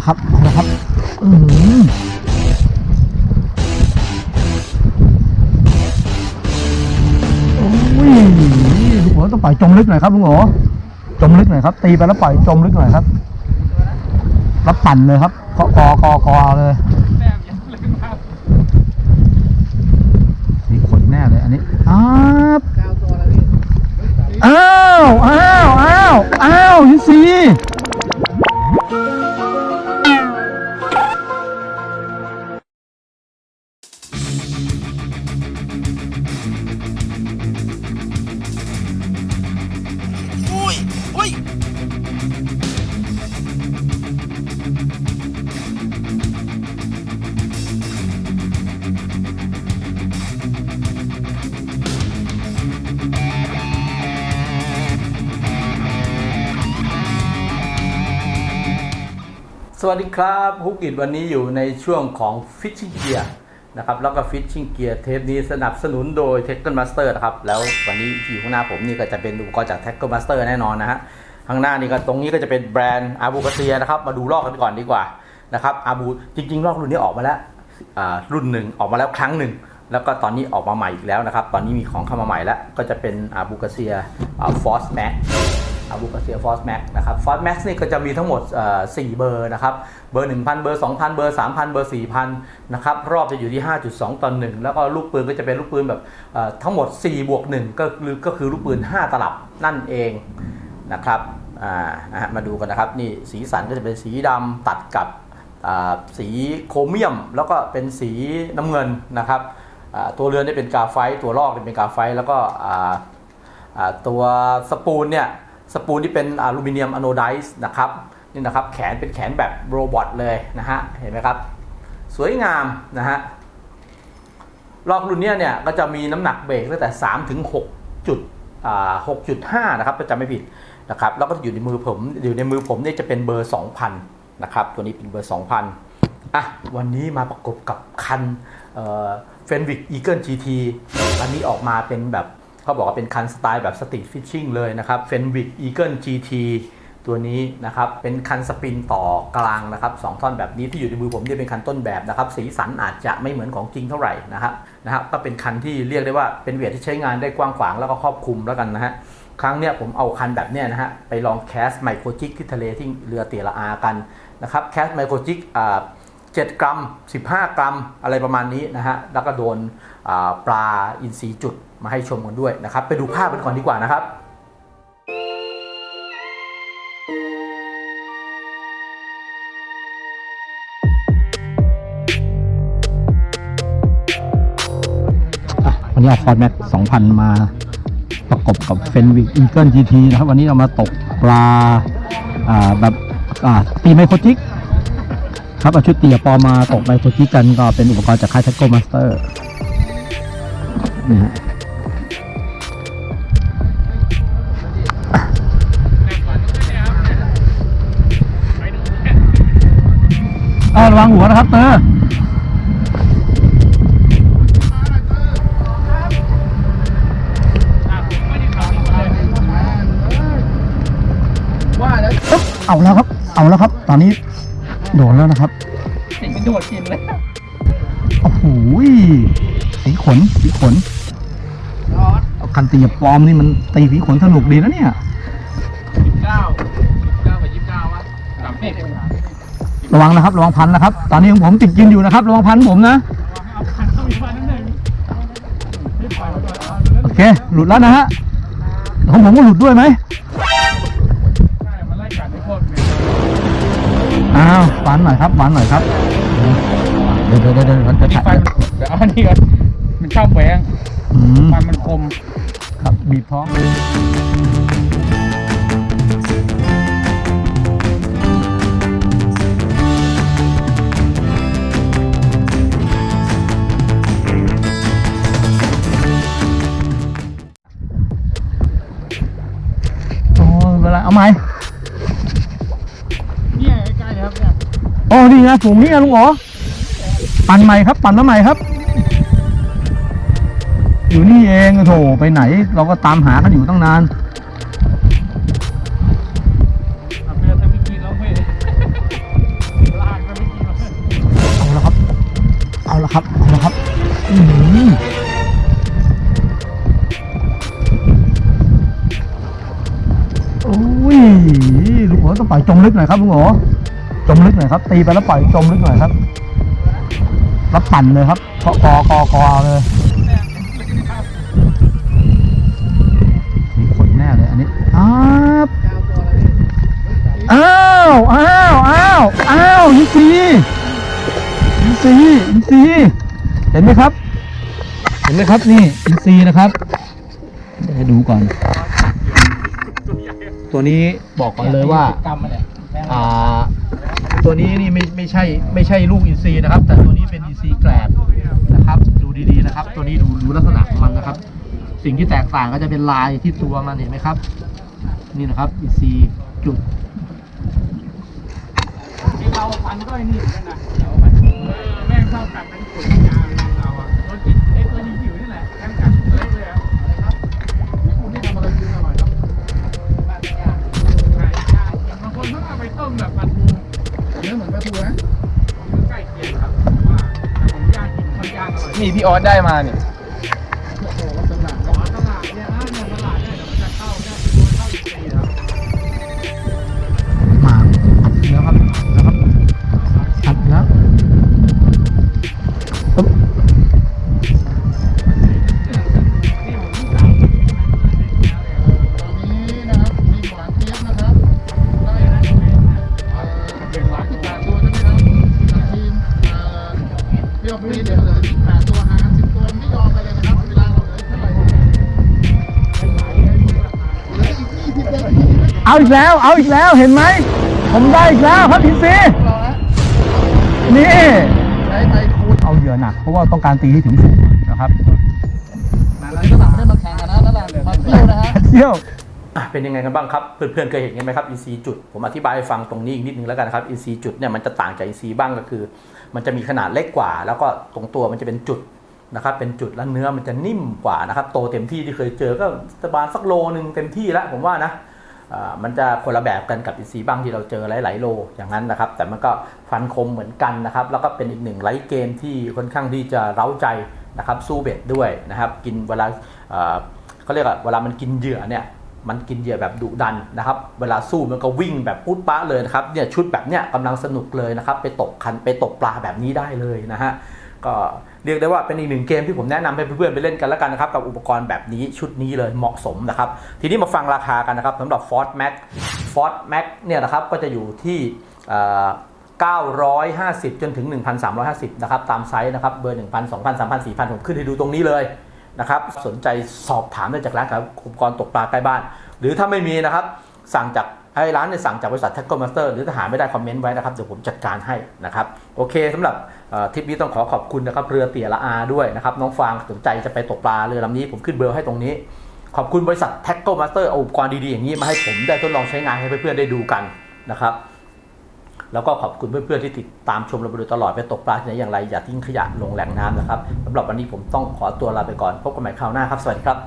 ละครับเอาละครับอืมโอ้ยลุงโอต้องปล่อยจมลึกหน่อยครับลุงโอจมลึกหน่อยครับ ตีไปแล้วปล่อยจมลึกหน่อยครับรับปั่นเลยครับคาะกอกอกอเอเลยสีขนแน่เลยอันนี้อ้าวอ้าวอ้าวอ้าวอ้าวยินซี สวัสดีครับฮุกอิดวันนี้อยู่ในช่วงของ Fishing Gear นะครับแล้วก็ Fishing Gear เทปนี้สนับสนุนโดย t e c h n Master นะครับแล้ววันนี้ที่อยู่ข้างหน้าผมนี่ก็จะเป็นอุปกรณ์จาก t e c h n Master แน่นอนนะฮะข้างหน้านี่ก็ตรงนี้ก็จะเป็นแบรนด์อาบูกาเซียนะครับมาดูลอกกันก่อนดีกว่านะครับอาบูจริง ๆ ลอกรุ่นนี้ออกมาแล้วรุ่นหนึ่งออกมาแล้วครั้งหนึ่งแล้วก็ตอนนี้ออกมาใหม่อีกแล้วนะครับ ตอนนี้มีของเข้ามาใหม่แล้ว ก็จะเป็นอาบูกาเซียฟอสแม็ก อาบูกาเซียฟอสแม็กนะครับฟอสแม็กนี่ก็จะมีทั้งหมดเอ่อ4เบอร์นะครับ เบอร์ 1,000 เบอร์ 2,000 เบอร์ 3,000 เบอร์ 4,000 นะครับ รอบจะอยู่ที่ 5.2ต่อ1แล้วก็ลูกปืนก็จะเป็นลูกปืนแบบทั้งหมด 4 บวก 1 ก็คือก็คือลูกปืน 5 ตลับนั่นเองนะครับมาดูกันนะครับ นี่สีสันก็จะเป็นสีดำตัดกับสีโครเมียม แล้วก็เป็นสีน้ำเงินนะครับตัวเรือนได้เป็นกาไฟตัวลอกเป็นกาไฟแล้วก็ตัวสปูลเนี่ย สปูลที่เป็นอลูมิเนียมอะโนไดซ์นะครับนี่นะครับแขนเป็นแขนแบบโรบอทเลยนะฮะเห็นไหมครับ สวยงามนะฮะลอกรุ่นเนี้ยเนี่ยก็จะมีน้ำหนักเบรกตั้งแต่ 3 ถึง6จุดอ่า6.5 นะครับถ้าจำไม่ผิดนะครับแล้วก็อยู่ในมือผมอยู่ในมือผมเนี่ยจะเป็นเบอร์ 2,000 นะครับ ตัวนี้เป็นเบอร์ 2,000อะวันนี้มาประกบกับคันเฟนวิกอีเกิลจีทีอันนี้ออกมาเป็นแบบ เขาบอกว่าเป็นคันสไตล์แบบสตรีทฟิชชิ่งเลยนะครับ f e n w i c Eagle GT ตัวนี้นะครับเป็นคันสปินต่อกลางนะครับสองท่อนแบบนี้ที่อยู่ในมือผมเนี่ยเป็นคันต้นแบบนะครับสีสันอาจจะไม่เหมือนของจริงเท่าไหร่นะครับนะครับก็เป็นคันที่เรียกได้ว่าเป็นเวียดที่ใช้งานได้กว้างขวางแล้วก็ครอบคลุมแล้วกันนะฮะครั้งเนี้ยผมเอาคันแบบเนี้ยนะฮะไปลองแคสไมโครจิกที่ทะเลที่เรือเตียละอากันนะครับแคสไมโครจิกอ่า 7 กรัม 15 กรัมอะไรประมาณนี้นะฮะแล้วก็โดนปลาอินทรีจุดมาให้ชมกันด้วยนะครับ ไปดูภาพกันก่อนดีกว่านะครับวันนี้เอาฟอร์ดแม็ก2,000 มาประกบกับเฟนวิกอีเกิลจีทีนะครับ วันนี้เรามาตกปลาแบบตีไมโครจิก ครับเอาชุดเตียปอมาตกไมโครจิกกันก็เป็นอุปกรณ์จากค่ายทักโกมาสเตอร์นี่ฮะอ่าระวังหัวนะครับเตอร์ว่าแล้วปึ๊บเอาแล้วครับ เอาแล้วครับ ตอนนี้ โดนแล้วนะครับติดเป็นโดดกินเลยโอ้โหสีขนสีขนร้อนเอาคันตีปลอมนี่มันตีสีขนสนุกดีนะเนี่ยยี่สิบเก้ายี่สิบเก้ากับยี่สิบเก้าวะสามสิบระวังนะครับระวังพันนะครับ ตอนนี้ของผมติดกินอยู่นะครับระวังพันผมนะเอาพันเข้าอีกพันนั่นหนึ่งรีบปล่อยมาก่อนเอาเรื่องโอเคหลุดแล้วนะฮะของผมก็หลุดด้วยไหม อ้าวหวานหน่อยครับหวานหน่อยครับเดี๋ยวเดี๋ยวเดี๋ยวเดี๋ยวจะนี่ถ่ายฟันเดี๋ยวเอาอันนี้ก่อนมันชอบแหวงอืมฟันมันคมครับบีบท้องโอ้เวลาเอาไหม โอ้นี่นะฝูงนี้นะลุงอ๋อปั่นใหม่ครับ ปั่นแล้วใหม่ครับ อยู่นี่เองโถไปไหน เราก็ตามหากันอยู่ตั้งนานเอาละครับ เอาละครับ เอาละครับอืมโอ้ยลูกหัวต้องไปจมลึกหน่อยครับลูกหัว จมลึกหน่อยครับ ตีไปแล้วปล่อยจมลึกหน่อยครับ แล้วปั่นเลยครับคาะกอกอกอเลยมีขนแน่เลยอันนี้อ้าวอ้าวอ้าวอ้าวอ้าวยิงซียิงซียิงซีเห็นไหมครับ เห็นไหมครับนี่อินซีนะครับเดี๋ยวให้ดูก่อน ตัวนี้บอกก่อนเลยว่าอ่า ตัวนี้นี่ไม่ไม่ใช่ไม่ใช่ลูกอินซีนะครับ แต่ตัวนี้เป็นอินซีแกลบนะครับ ดูดีๆนะครับ ตัวนี้ดูดูลักษณะของมันนะครับ สิ่งที่แตกต่างก็จะเป็นลายที่ตัวมันเห็นไหมครับ นี่นะครับอินซีจุดที่เราฟันก็ไอ้นี่นะ ที่ออสได้มาเนี่ย เอาอีกแล้ว เอาอีกแล้ว เห็นไหม ผมได้อีกแล้วครับอินซีเราละนี่ใช้ไปคูณเอาเหยื่อหนัก เพราะว่าต้องการตีให้ถึงสูงนะครับมาแล้วระหว่างให้มาแข่งกันนะระหว่างมาเที่ยวนะฮะเที่ยวอะเป็นยังไงกันบ้างครับ เพื่อนๆเคยเห็นกันไหมครับ EC จุด ผมอธิบายให้ฟังตรงนี้อีกนิดนึงแล้วกันนะครับ EC จุดเนี่ยมันจะต่างจาก EC บ้างก็คือ มันจะมีขนาดเล็กกว่า แล้วก็ตรงตัวมันจะเป็นจุดนะครับเป็นจุดแล้วเนื้อมันจะนิ่มกว่านะครับโตเต็มที่ที่เคยเจอก็ประมาณสักโลหนึ่งเต็มที่แล้วผมว่านะอ่า มันจะคนละแบบกันกับ EC บ้างที่เราเจอหลาย ๆ โลอย่างนั้นนะครับ แต่มันก็ฟันคมเหมือนกันนะครับ แล้วก็เป็นอีกหนึ่งไลท์เกมที่ค่อนข้างที่จะเร้าใจนะครับสู้เบ็ดด้วยนะครับ กินเวลาเขาเรียกว่าเวลามันกินเหยื่อเนี่ยมันกินเหยื่อแบบดุดันนะครับ เวลาสู้มันก็วิ่งแบบปุ๊ดป๊ะเลยนะครับเนี่ยชุดแบบเนี้ยกำลังสนุกเลยนะครับ ไปตกคันไปตกปลาแบบนี้ได้เลยนะฮะ ก็เรียกได้ว่าเป็นอีกหนึ่งเกมที่ผมแนะนำให้เพื่อนๆไปเล่นกันแล้วกันนะครับกับอุปกรณ์แบบนี้ชุดนี้เลยเหมาะสมนะครับ ทีนี้มาฟังราคากันนะครับสำหรับ Ford Max Ford Max เนี่ยนะครับก็จะอยู่ที่เอ่อ950 จนถึง 1,350 นะครับ ตามไซส์นะครับ เบอร์ 1,000 2,000 3,000 4,000 ผมขึ้นให้ดูตรงนี้เลยนะครับ สนใจสอบถามได้จากร้านขายอุปกรณ์ตกปลาใกล้บ้าน หรือถ้าไม่มีนะครับ สั่งจาก ให้ร้านเนี่ยสั่งจากบริษัท Tackle Master หรือถ้าหาไม่ได้คอมเมนต์ไว้นะครับเดี๋ยวผมจัดการให้นะครับโอเคสำหรับทริปนี้ต้องขอขอบคุณนะครับเรือเตี่ยละอาด้วยนะครับน้องฟางสนใจจะไปตกปลาเรือลำนี้ผมขึ้นเบอร์ให้ตรงนี้ ขอบคุณบริษัท Tackle Master เอาอุปกรณ์ดีๆอย่างนี้มาให้ผมได้ทดลองใช้งานให้เพื่อนๆได้ดูกันนะครับแล้วก็ขอบคุณเพื่อนๆที่ติดตามชมเรามาโดยตลอดไปตกปลาที่ไหนอย่างไรอย่าทิ้งขยะลงแหล่งน้ำนะครับสำหรับวันนี้ผมต้องขอตัวลาไปก่อนพบกันใหม่คราวหน้าครับสวัสดีครับ